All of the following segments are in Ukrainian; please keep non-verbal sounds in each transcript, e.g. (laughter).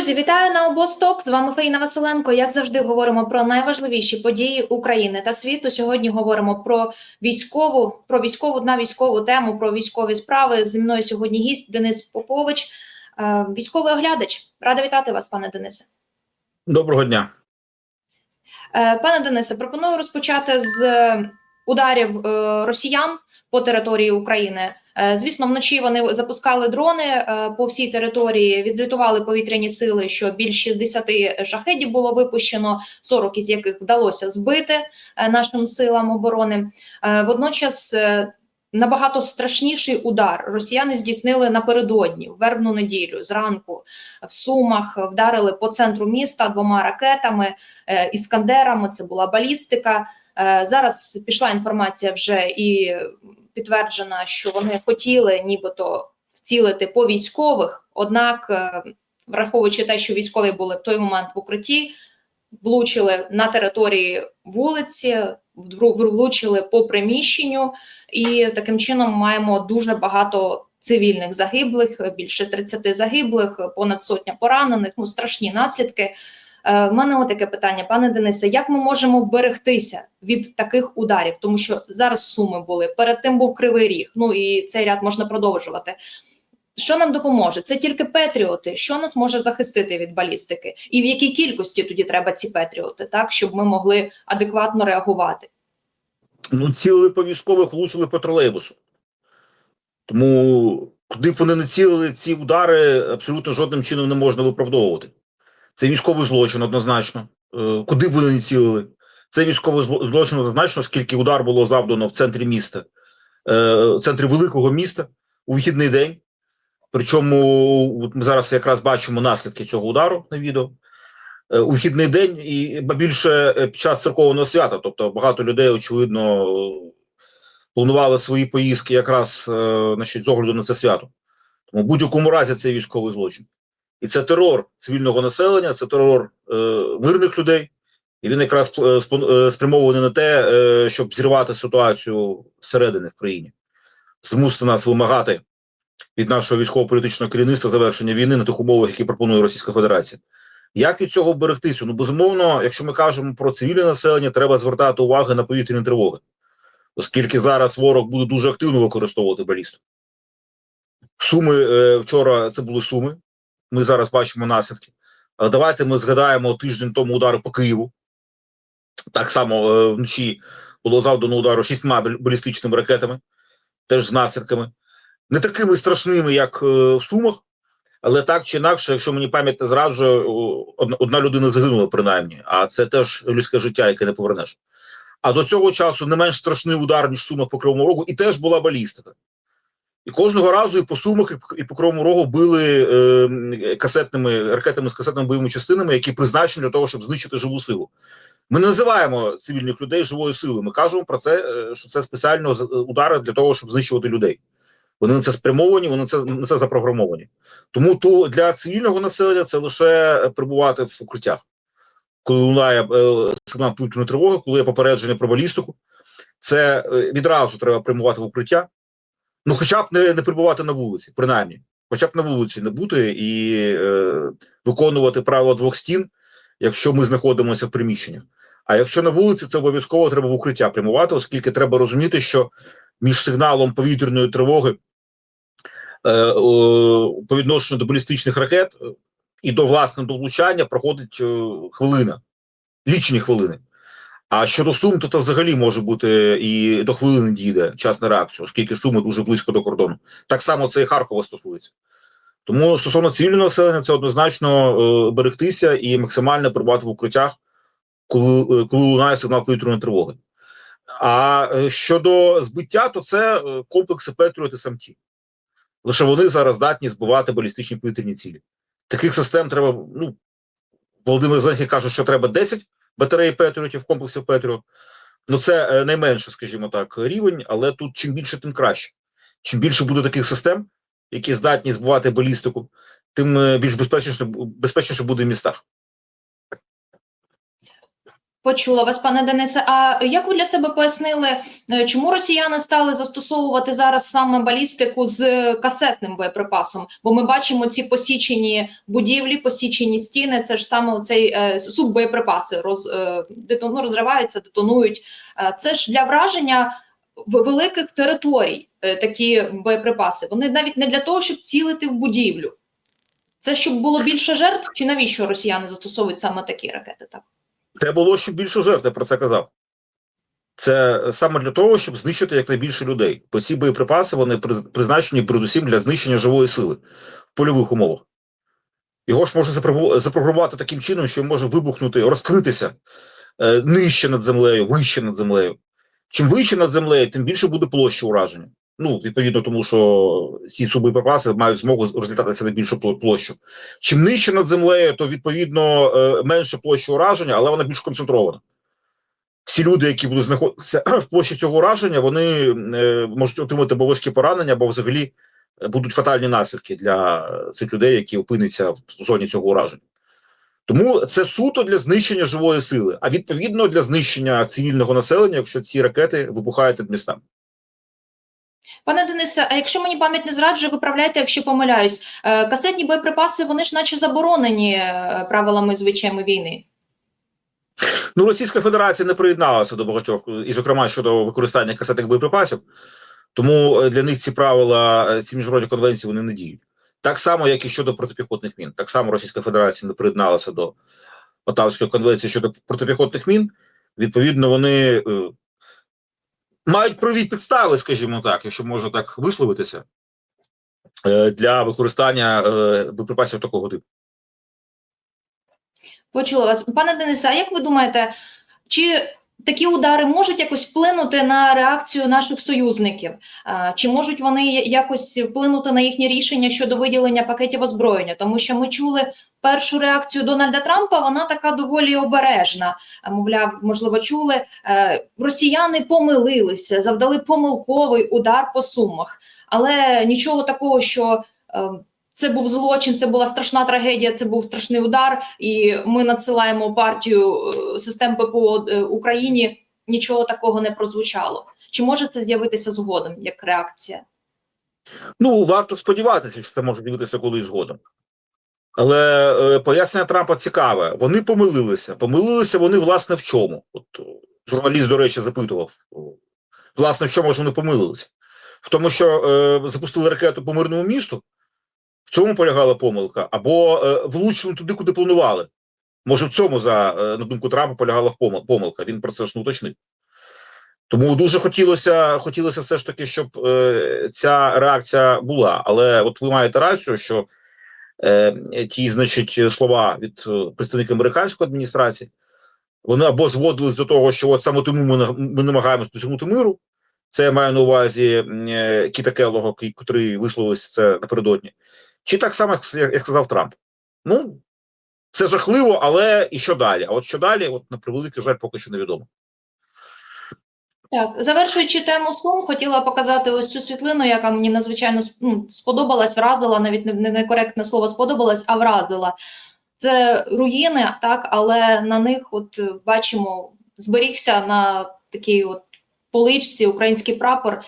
Друзі, вітаю на обосток. З вами Фаїна Василенко. Як завжди, говоримо про найважливіші події України та світу. Сьогодні говоримо про військову, про військову на військову тему, про військові справи. Зі мною сьогодні гість Денис Попович, е, військовий оглядач. Рада вітати вас, пане Денисе. Доброго дня. Е, Пане Денисе, пропоную розпочати з ударів е, росіян по території України. Е, Звісно, вночі вони запускали дрони е, по всій території, відзвітували повітряні сили, що більш 60 шахедів було випущено, 40 із яких вдалося збити е, нашим силам оборони. Водночас набагато страшніший удар росіяни здійснили напередодні, в вербну неділю, зранку в Сумах вдарили по центру міста двома ракетами, іскандерами. Це була балістика. Зараз пішла інформація вже і підтверджена, що вони хотіли нібито вцілити по військових. Однак, е, враховуючи те, що військові були в той момент в укритті, влучили на території вулиці, влучили по приміщенню, і таким чином маємо дуже багато цивільних загиблих, більше 30 загиблих, понад сотня поранених. Ну страшні наслідки. Е, В мене таке питання, пане Денисе, як ми можемо вберегтися від таких ударів? Тому що зараз суми були, перед тим був кривий ріг. Ну і цей ряд можна продовжувати. Що нам допоможе? Це тільки петріоти. Що нас може захистити від балістики? І в якій кількості тоді треба ці петріоти, так щоб ми могли адекватно реагувати? Ну, цілили по військових, влучили по тролейбусу. Тому куди б вони не цілили, ці удари абсолютно жодним чином не можна виправдовувати. Це військовий злочин однозначно. Е, Куди б вони не цілили? Це військовий злочин однозначно, оскільки удар було завдано в центрі міста, е, в центрі великого міста у вихідний день. Причому от ми зараз якраз бачимо наслідки цього удару на відео. Е, У вихідний день і більше під час церковного свята, тобто багато людей, очевидно, планували свої поїздки якраз значить, з огляду на це свято. Тому в будь-якому разі це військовий злочин. І це терор цивільного населення, це терор е, мирних людей, і він якраз е, е, спрямований на те, е, щоб зірвати ситуацію всередини в країні, змусити нас вимагати від нашого військово-політичного керівництва завершення війни на тих умовах, які пропонує Російська Федерація. Як від цього вберегтися? Ну, безумовно, якщо ми кажемо про цивільне населення, треба звертати увагу на повітряні тривоги, оскільки зараз ворог буде дуже активно використовувати балістику. Суми вчора це були суми. Ми зараз бачимо наслідки. Давайте ми згадаємо тиждень тому удари по Києву. Так само е, вночі було завдано удару шістьма балістичними ракетами, теж з наслідками. Не такими страшними, як е, в Сумах, але так чи інакше, якщо мені пам'ять не зраджує, одна людина загинула принаймні, а це теж людське життя, яке не повернеш. А до цього часу не менш страшний удар, ніж Сумах по Кривому Рогу, і теж була балістика. І кожного разу і по Сумах, і по- Кривому Рогу били е, касетними ракетами з касетними бойовими частинами, які призначені для того, щоб знищити живу силу. Ми не називаємо цивільних людей живою силою. Ми кажемо про це, е, що це спеціально удари для того, щоб знищувати людей. Вони на це спрямовані, вони на це на це запрограмовані. Тому то для цивільного населення це лише перебувати в укриттях, коли лунає е, сигнал повітряної тривоги, коли є попередження про балістику. Це е, відразу треба прямувати в укриття. Ну, хоча б не, не перебувати на вулиці, принаймні, хоча б на вулиці не бути і е, виконувати правила двох стін, якщо ми знаходимося в приміщеннях. А якщо на вулиці, це обов'язково треба в укриття прямувати, оскільки треба розуміти, що між сигналом повітряної тривоги е, о, по відношенню до балістичних ракет е, і до власне до влучання проходить е, хвилина, лічені хвилини. А щодо сум, то це взагалі може бути і до хвилини дійде час на реакцію, оскільки суми дуже близько до кордону. Так само це і Харкова стосується. Тому стосовно цивільного населення, це однозначно е, берегтися і максимально перебувати в укриттях, коли, е, коли лунає сигнал повітряної тривоги. А е, щодо збиття, то це е, комплекси Петріот і самті. Лише вони зараз здатні збивати балістичні повітряні цілі. Таких систем треба. Ну Володимир Зеленський каже, що треба 10 батарей Петріотів, комплексів Петріот. Ну це е, найменше, скажімо так, рівень, але тут чим більше, тим краще. Чим більше буде таких систем, які здатні збивати балістику, тим е, більш безпечніше, безпечніше буде в містах. Почула вас, пане Денисе. А як ви для себе пояснили, е, чому росіяни стали застосовувати зараз саме балістику з касетним боєприпасом? Бо ми бачимо ці посічені будівлі, посічені стіни. Це ж саме цей е, суббоєприпаси роз, е, детон, ну, розриваються, детонують. Е, це ж для враження великих територій. е, такі боєприпаси. Вони навіть не для того, щоб цілити в будівлю. Це щоб було більше жертв, чи навіщо росіяни застосовують саме такі ракети? Так. Це було щоб більше жертв, я про це казав. Це саме для того, щоб знищити якнайбільше людей. Бо ці боєприпаси вони призначені передусім для знищення живої сили в польових умовах. Його ж можна запрограмувати таким чином, що може вибухнути, розкритися е, нижче над землею, вище над землею. Чим вище над землею, тим більше буде площа ураження. Ну, відповідно, тому що ці субоєприпаси мають змогу розлітатися на більшу площу. Чим нижче над землею, то відповідно е, менше площа ураження, але вона більш концентрована. Всі люди, які будуть знаходитися (clears throat) в площі цього ураження, вони е, можуть отримати або важкі поранення, або взагалі е, будуть фатальні наслідки для цих людей, які опиняться в зоні цього ураження. Тому це суто для знищення живої сили, а відповідно для знищення цивільного населення, якщо ці ракети вибухають над містами. Пане Денисе, а якщо мені пам'ять не зраджує, виправляйте, якщо помиляюсь. Е, Касетні боєприпаси, вони ж наче заборонені е, правилами звичайної війни. Ну, Російська Федерація не приєдналася до багатьох, і, зокрема, щодо використання касетних боєприпасів, тому е, для них ці правила, ці міжнародні конвенції вони не діють. Так само, як і щодо протипіхотних мін. Так само Російська Федерація не приєдналася до Отавської конвенції щодо протипіхотних мін. Відповідно, вони мають праві підстави, скажімо так, якщо можна так висловитися, е, для використання е, боєприпасів такого типу. Почула вас. Пане Денисе, а як ви думаєте, чи такі удари можуть якось вплинути на реакцію наших союзників? Е, Чи можуть вони якось вплинути на їхнє рішення щодо виділення пакетів озброєння? Тому що ми чули першу реакцію Дональда Трампа, вона така доволі обережна. Е, Мовляв, можливо, чули. е, Росіяни помилилися, завдали помилковий удар по сумах, але нічого такого, що. е, Це був злочин, це була страшна трагедія, це був страшний удар, і ми надсилаємо партію систем ППО Україні. Нічого такого не прозвучало. Чи може це з'явитися згодом як реакція? Ну, варто сподіватися, що це може дивитися колись згодом. Але е, пояснення Трампа цікаве. Вони помилилися. Помилилися вони, власне, в чому? От журналіст, до речі, запитував, власне, в чому ж вони помилилися? В тому, що е, запустили ракету по мирному місту, в цьому полягала помилка, або е, влучили туди, куди планували. Може, в цьому, за, е, на думку Трампа, полягала помилка. Він про це ж не уточнив. Тому дуже хотілося, хотілося все ж таки, щоб е, ця реакція була. Але от ви маєте рацію, що е, ті, значить, слова від е, представників американської адміністрації, вони або зводились до того, що от саме тому ми, ми намагаємося досягнути миру. Це я маю на увазі е, Кіта Келлога, який висловився це напередодні. Чи так само, як сказав Трамп? Ну, це жахливо, але і що далі? А от що далі, от на превеликий жаль, поки що невідомо. Так, завершуючи тему Сум, хотіла показати ось цю світлину, яка мені надзвичайно ну, сподобалась, вразила, навіть не, не некоректне слово сподобалась, а вразила. Це руїни, так, але на них, от бачимо, зберігся на такій от поличці український прапор,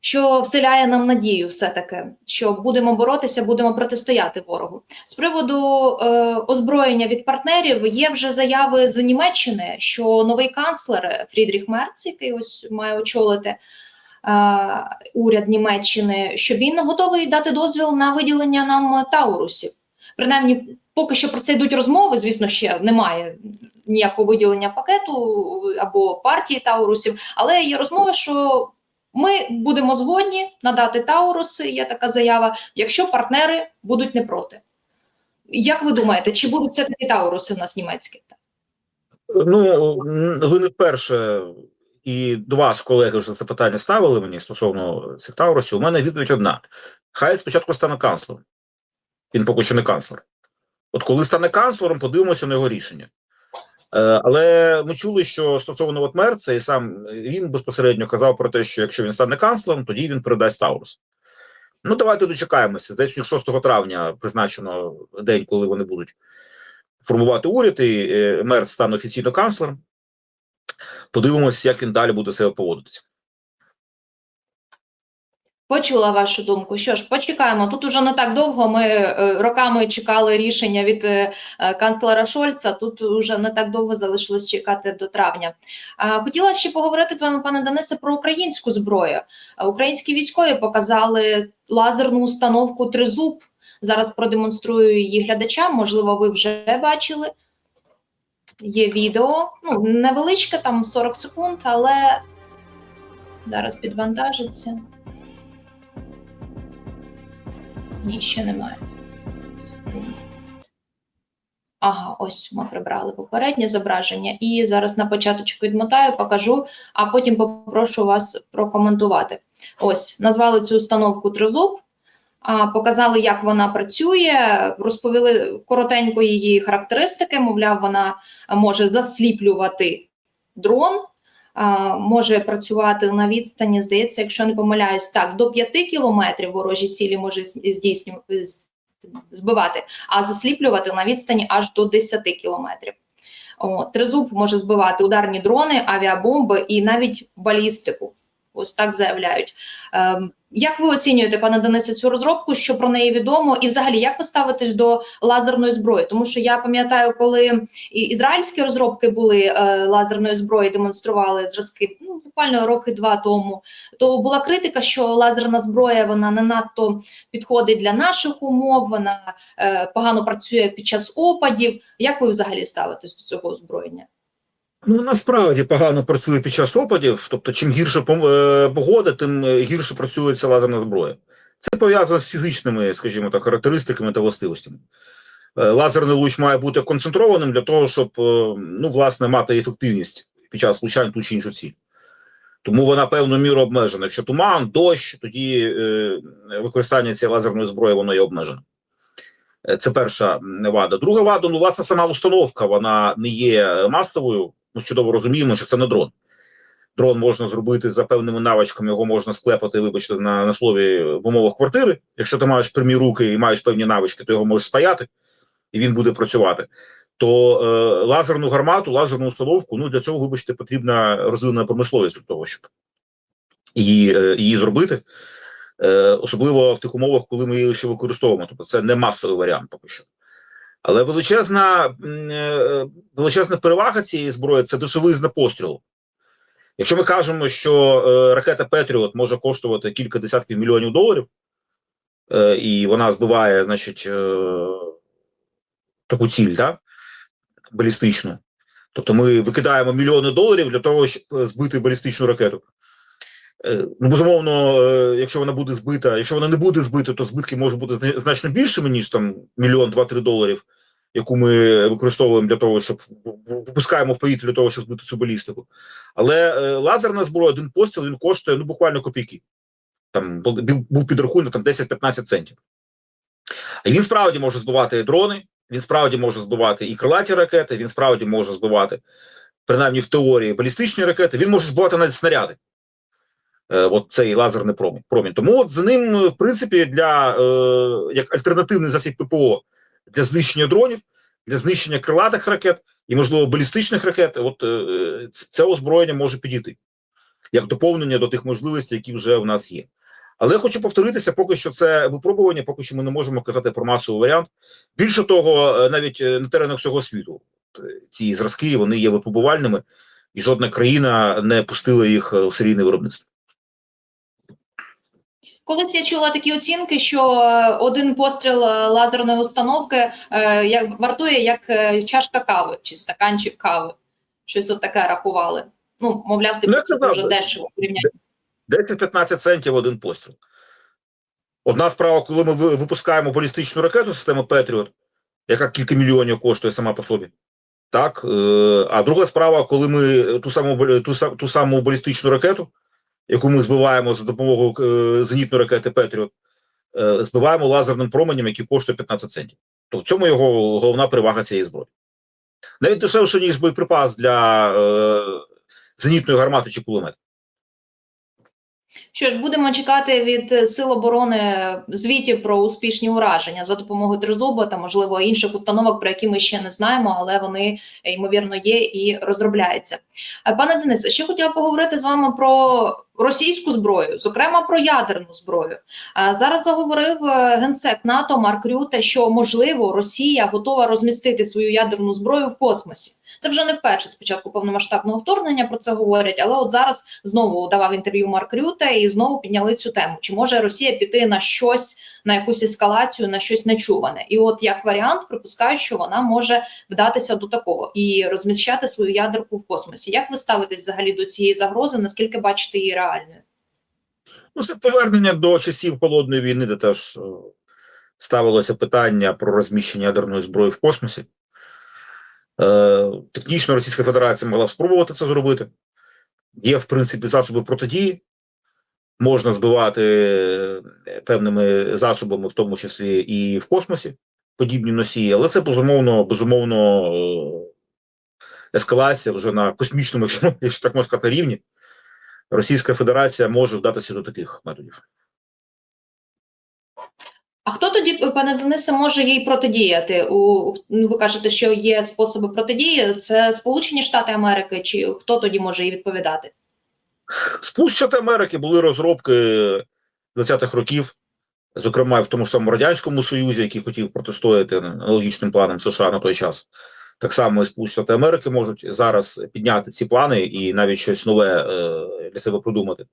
що вселяє нам надію, все-таки, що будемо боротися, будемо протистояти ворогу. З приводу е, озброєння від партнерів є вже заяви з Німеччини, що новий канцлер Фрідріх Мерц, який ось має очолити е, уряд Німеччини, що він готовий дати дозвіл на виділення нам таурусів. Принаймні, поки що про це йдуть розмови. Звісно, ще немає ніякого виділення пакету або партії таурусів, але є розмови, що ми будемо згодні надати тауруси. Є така заява, якщо партнери будуть не проти. Як ви думаєте, чи будуть це такі тауруси в нас німецькі? Ну, ви не вперше і до вас, колеги, вже це питання ставили мені стосовно цих таурусів. У мене відповідь одна: хай спочатку стане канцлером. Він поки що не канцлер. От коли стане канцлером, подивимося на його рішення. Е, але ми чули, що стосовно от Мерца, і сам він безпосередньо казав про те, що якщо він стане канцлером, тоді він передасть Таурус. Ну, давайте дочекаємося. Десь 6 травня призначено день, коли вони будуть формувати уряд, і е, Мерц стане офіційно канцлером. Подивимося, як він далі буде себе поводитися. Почула вашу думку. Що ж, почекаємо. Тут уже не так довго. Ми е, роками чекали рішення від е, е, канцлера Шольца. Тут уже не так довго залишилось чекати до травня. Хотіла ще поговорити з вами, пане Денисе, про українську зброю. Українські військові показали лазерну установку Тризуб. Зараз продемонструю її глядачам. Можливо, ви вже бачили. Є відео. Ну, невеличке, там 40 секунд, але зараз підвантажиться. Ні, ще немає. Ага, ось ми прибрали попереднє зображення. І зараз на початочку відмотаю, покажу, а потім попрошу вас прокоментувати. Ось, назвали цю установку Тризуб, показали, як вона працює, розповіли коротенько її характеристики. Мовляв, вона може засліплювати дрон, може працювати на відстані, здається, якщо не помиляюсь, так, до 5 кілометрів ворожі цілі може здійснювати збивати, а засліплювати на відстані аж до 10 кілометрів. О, Тризуб може збивати ударні дрони, авіабомби і навіть балістику. Ось так заявляють. Ем, як ви оцінюєте, пане Денисе, цю розробку? Що про неї відомо? І взагалі, як ви ставитесь до лазерної зброї? Тому що я пам'ятаю, коли ізраїльські розробки були е, лазерної зброї, демонстрували зразки ну, буквально роки два тому. То була критика, що лазерна зброя вона не надто підходить для наших умов, вона е, погано працює під час опадів. Як ви взагалі ставитесь до цього озброєння? Ну насправді погано працює під час опадів. Тобто, чим гірше е, погода, тим е, гірше працює ця лазерна зброя. Це пов'язано з фізичними, скажімо так, характеристиками та властивостями. Е, Лазерний луч має бути концентрованим для того, щоб ну, власне мати ефективність під час влучання ту чи іншу ціль. Тому вона певну міру обмежена. Якщо туман, дощ, тоді е, використання цієї лазерної зброї воно є обмежено. Це перша вада. Друга вада, ну, власне, сама установка, вона не є масовою. Ми чудово розуміємо, що це не дрон. Дрон можна зробити за певними навичками, його можна склепати, вибачте, на, на слові в умовах квартири. Якщо ти маєш прямі руки і маєш певні навички, то його можеш спаяти, і він буде працювати. То е, лазерну гармату, лазерну установку, ну для цього, вибачте, потрібна розвинена промисловість для того, щоб її, е, її зробити. Е, особливо в тих умовах, коли ми її ще використовуємо. Тобто це не масовий варіант поки що. Але величезна, е, величезна перевага цієї зброї це дешевизна пострілу. Якщо ми кажемо, що е, ракета Петріот може коштувати кілька десятків мільйонів доларів, е, і вона збиває, значить, е, таку ціль, да? балістичну. Тобто ми викидаємо мільйони доларів для того, щоб е, збити балістичну ракету. Е, Ну, безумовно, е, якщо вона буде збита, якщо вона не буде збита, то збитки можуть бути значно більшими, ніж там мільйон, два-три доларів, яку ми використовуємо для того, щоб випускаємо в повітря для того, щоб збити цю балістику. Але е, лазерна зброя, один постріл він коштує ну буквально копійки. Там був підрахунок там 10-15 центів. І він справді може збивати дрони, він справді може збивати і крилаті ракети, він справді може збивати, принаймні в теорії, балістичні ракети, він може збивати навіть снаряди. Е, от цей лазерний промінь. промінь. Тому от за ним, е, в принципі, для е, як альтернативний засіб ППО для знищення дронів, для знищення крилатих ракет і, можливо, балістичних ракет, от це озброєння може підійти як доповнення до тих можливостей, які вже в нас є. Але я хочу повторитися, поки що це випробування, поки що ми не можемо казати про масовий варіант. Більше того, навіть на теренах всього світу ці зразки вони є випробувальними, і жодна країна не пустила їх в серійне виробництво. Колись я чула такі оцінки, що е, один постріл е, лазерної установки е, як вартує як чашка кави чи стаканчик кави. Щось от таке рахували. Ну, мовляв, типу, Ну, це дуже дешево в порівнянні. 10-15 центів один постріл. Одна справа, коли ми випускаємо балістичну ракету системи Петріот, яка кілька мільйонів коштує сама по собі. Так, а друга справа, коли ми ту саму ту, ту саму балістичну ракету, яку ми збиваємо за допомогою е, зенітної ракети Петріот, е, збиваємо лазерним променем, який коштує 15 центів. То в цьому його головна перевага цієї зброї. Навіть дешевше, ніж боєприпас для е, зенітної гармати чи кулемета. Що ж, будемо чекати від е, сил оборони звітів про успішні ураження за допомогою тризуба та можливо інших установок, про які ми ще не знаємо, але вони е, ймовірно є і розробляються. Е, Пане Денисе, ще хотіла поговорити з вами про російську зброю, зокрема про ядерну зброю. Е, Зараз заговорив е, генсек НАТО Марк Рюте, що можливо Росія готова розмістити свою ядерну зброю в космосі. Це вже не вперше з початку повномасштабного вторгнення про це говорять, але от зараз знову давав інтерв'ю Марк Рюте і знову підняли цю тему. Чи може Росія піти на щось, на якусь ескалацію, на щось нечуване? І от як варіант, припускаю, що вона може вдатися до такого і розміщати свою ядерку в космосі. Як ви ставитесь взагалі до цієї загрози? Наскільки бачите її реальною? Ну, це повернення до часів холодної війни, де теж е, ставилося питання про розміщення ядерної зброї в космосі. Е, Технічно Російська Федерація могла б спробувати це зробити. Є, в принципі, засоби протидії. Можна збивати е, певними засобами, в тому числі і в космосі, подібні носії, але це безумовно, безумовно е, ескалація вже на космічному, якщо (laughs) якщо так можна сказати, рівні. Російська Федерація може вдатися до таких методів. А хто тоді, пане Денисе, може їй протидіяти? У ну, ви кажете, що є способи протидії. Це Сполучені Штати Америки, чи хто тоді може їй відповідати? Сполучені Штати Америки були розробки 20-х років, зокрема в тому ж самому радянському союзі, який хотів протистояти аналогічним планам США на той час. Так само і Сполучені Штати Америки можуть зараз підняти ці плани і навіть щось нове е, для себе придумати.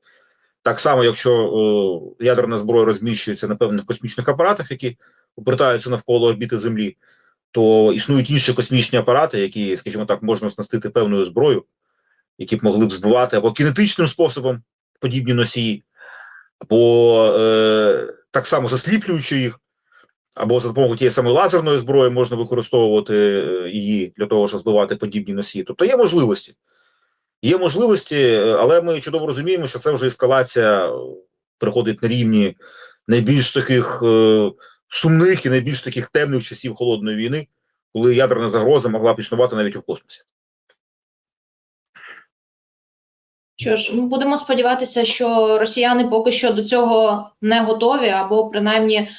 Так само, якщо е, ядерна зброя розміщується на певних космічних апаратах, які обертаються навколо орбіти Землі, то існують інші космічні апарати, які, скажімо так, можна оснастити певною зброєю, які б могли б збивати або кінетичним способом подібні носії, або е, так само засліплюючи їх, або за допомогою тієї самої лазерної зброї можна використовувати е, її для того, щоб збивати подібні носії. Тобто є можливості. Є можливості, е, але ми чудово розуміємо, що це вже ескалація е, приходить на рівні найбільш таких е, сумних і найбільш таких темних часів холодної війни, коли ядерна загроза могла б існувати навіть у космосі. Що ж, ну, будемо сподіватися, що росіяни поки що до цього не готові, або принаймні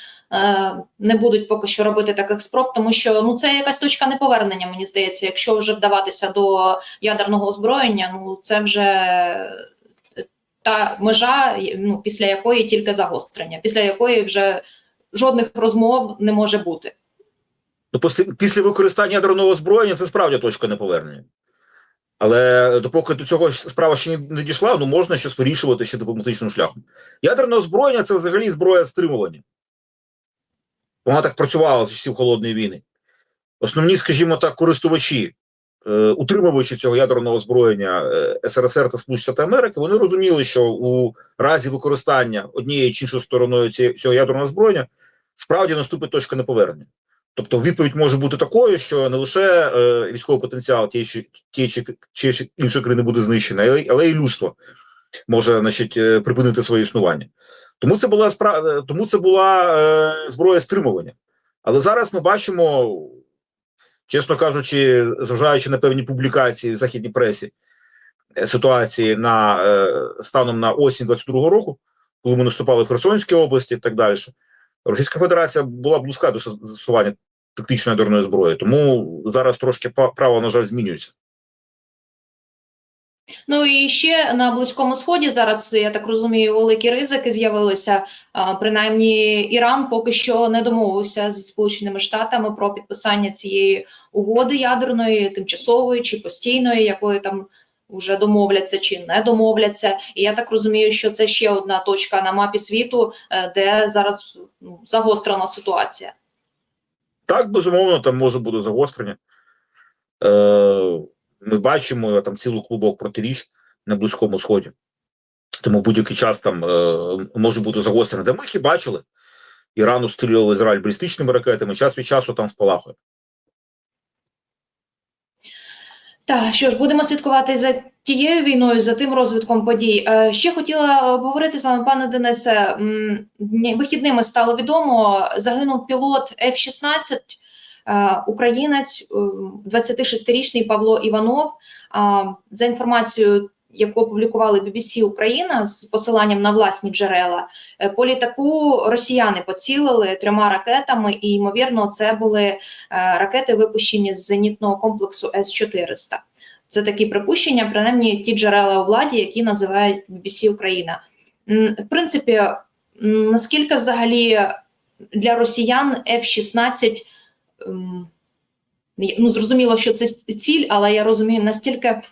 не будуть поки що робити таких спроб, тому що ну це якась точка неповернення, мені здається, якщо вже вдаватися до ядерного озброєння, ну це вже та межа, ну після якої тільки загострення, після якої вже жодних розмов не може бути. Ну, після, після використання ядерного озброєння це справді точка неповернення. Але допоки до цього справа ще не, не дійшла, ну можна щось вирішувати ще дипломатичним шляхом. Ядерне озброєння це взагалі зброя стримування. Вона так працювала з часів холодної війни. Основні, скажімо так, користувачі, е, утримувачі цього ядерного озброєння е, СРСР та Сполучені Штати Америки, вони розуміли, що у разі використання однією чи іншою стороною цього ядерного озброєння справді наступить точка неповернення. Тобто відповідь може бути такою, що не лише е, військовий потенціал тієї чи, тієї чи, чи, іншої країни буде знищений, але, але й людство може значить, е, припинити своє існування. Тому це була спра... е, тому це була е, зброя стримування. Але зараз ми бачимо, чесно кажучи, зважаючи на певні публікації в західній пресі е, ситуації на е, станом на осінь 22-го року, коли ми наступали в Херсонській області і так далі. Російська Федерація була близька до застосування тактичної ядерної зброї, тому зараз трошки право, на жаль, змінюється. Ну і ще на близькому сході зараз я так розумію, великі ризики з'явилися. Принаймні, Іран поки що не домовився зі Сполученими Штатами про підписання цієї угоди ядерної, тимчасової чи постійної, якої там вже домовляться чи не домовляться. І я так розумію, що це ще одна точка на мапі світу, е, де зараз ну, загострена ситуація. Так, безумовно, там може бути загострення. Е, ми бачимо там цілий клубок протиріч на Близькому Сході. Тому будь-який час там е, може бути загострене. Де ми їх і бачили. Іран обстрілював Ізраїль балістичними ракетами, час від часу там спалахує. Так, що ж, будемо слідкувати за тією війною, за тим розвитком подій. Е, Ще хотіла обговорити з вами, пане Денисе. Вихідними стало відомо, загинув пілот F-16, е, українець, е, 26-річний Павло Іванов. За інформацією, яку опублікували BBC Україна з посиланням на власні джерела, е, по літаку росіяни поцілили трьома ракетами, і ймовірно, це були е, ракети, випущені з зенітного комплексу С-400. Це такі припущення, принаймні ті джерела у владі, які називають BBC Україна. В принципі, наскільки взагалі для росіян F-16 м, ну зрозуміло, що це ціль, але я розумію, настільки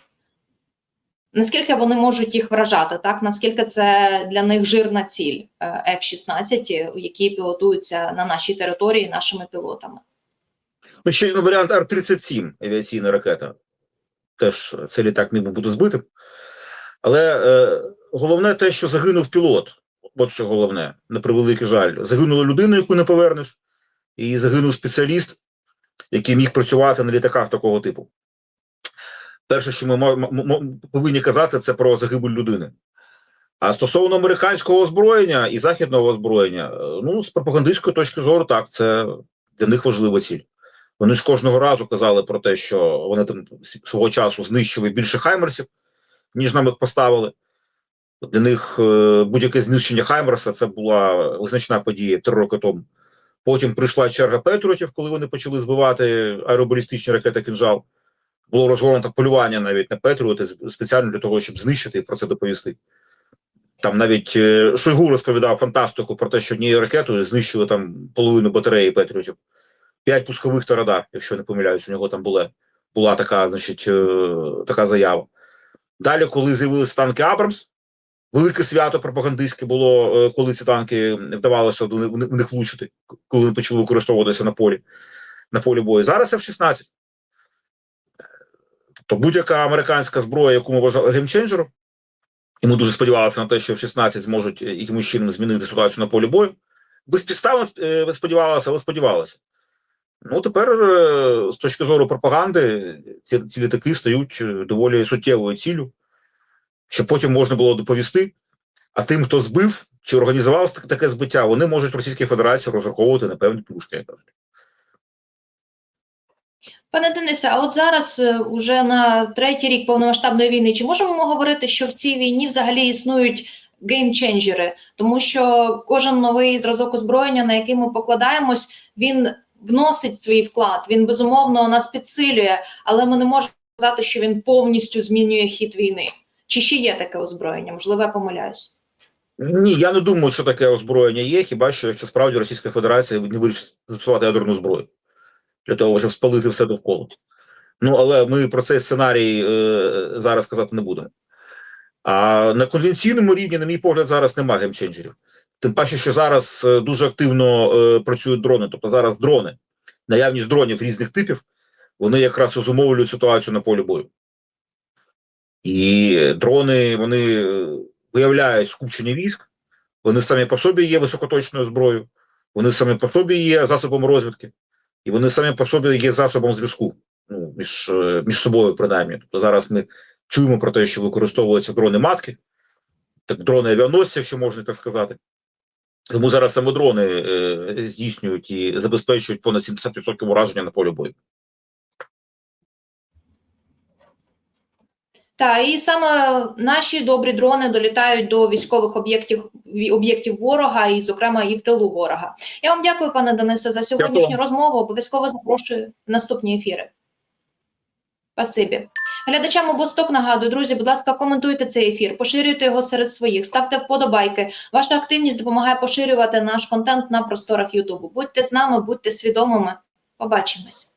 наскільки вони можуть їх вражати, так наскільки це для них жирна ціль е, F-16, які пілотуються на нашій території нашими пілотами. Ну, ще один варіант Р-37 авіаційна ракета. Теж цей літак міг би бути збитим. Але е, головне те, що загинув пілот. От що головне, на превеликий жаль. Загинула людина, яку не повернеш, і загинув спеціаліст, який міг працювати на літаках такого типу. Перше, що ми повинні казати, це про загибель людини. А стосовно американського озброєння і західного озброєння, е, ну, з пропагандистської точки зору, так, це для них важлива ціль. Вони ж кожного разу казали про те, що вони там свого часу знищили більше хаймерсів, ніж нам їх поставили. Для них е, будь-яке знищення Хаймерса це була визначна подія три роки тому. Потім прийшла черга Петріотів, коли вони почали збивати аеробалістичні ракети «Кінжал». Було розгорнуто полювання навіть на Петріоти спеціально для того, щоб знищити і про це доповісти. Там навіть е, Шойгу розповідав фантастику про те, що однією ракетою знищили там половину батареї Петріотів. П'ять пускових та радар, якщо не помиляюсь, у нього там була, була така, значить, е, така заява. Далі, коли з'явилися танки Абрамс, велике свято пропагандистське було, е, коли ці танки вдавалося в них- влучити, коли вони почали використовуватися на полі, на полі бою. Зараз F-16. Тобто будь-яка американська зброя, яку ми вважали геймченджером, і ми дуже сподівалися на те, що F-16 зможуть е, якимось чином змінити ситуацію на полі бою. Безпідставно е, сподівалися, але сподівалися. Ну, тепер, е, з точки зору пропаганди, ці, ці літаки стають е, доволі суттєвою ціллю, щоб потім можна було доповісти. А тим, хто збив чи організував таке збиття, вони можуть в Російській Федерації розраховувати на певні плюшки. Пане Денисе, а от зараз е, уже на третій рік повномасштабної війни, чи можемо ми говорити, що в цій війні взагалі існують геймченджери? Тому що кожен новий зразок озброєння, на який ми покладаємось, він вносить свій вклад. Він безумовно нас підсилює, але ми не можемо сказати, що він повністю змінює хід війни. Чи ще є таке озброєння? Можливо, я помиляюсь. Ні, я не думаю, що таке озброєння є, хіба що якщо справді Російська Федерація не вирішить застосувати ядерну зброю для того, щоб спалити все довкола. Ну але ми про цей сценарій е, зараз казати не будемо. А на конвенційному рівні, на мій погляд, зараз немає геймченджерів. Тим паче, що зараз е, дуже активно е, працюють дрони. Тобто зараз дрони, наявність дронів різних типів, вони якраз і зумовлюють ситуацію на полі бою. І дрони вони е, виявляють скупчення військ, вони самі по собі є високоточною зброєю, вони самі по собі є засобом розвідки, і вони самі по собі є засобом зв'язку ну, між, е, між собою, принаймні. Тобто зараз ми чуємо про те, що використовуються дрони матки, так дрони авіаносці, якщо можна так сказати. Тому зараз саме дрони е, здійснюють і забезпечують понад 70% ураження на полі бою. Та і саме наші добрі дрони долітають до військових об'єктів об'єктів ворога, і, зокрема, і в тилу ворога. Я вам дякую, пане Денисе, за сьогоднішню Дякую. розмову. Обов'язково запрошую в наступні ефіри. Спасибі. Глядачам обосток нагадую, друзі, будь ласка, коментуйте цей ефір, поширюйте його серед своїх, ставте вподобайки. Ваша активність допомагає поширювати наш контент на просторах Ютубу. Будьте з нами, будьте свідомими. Побачимось.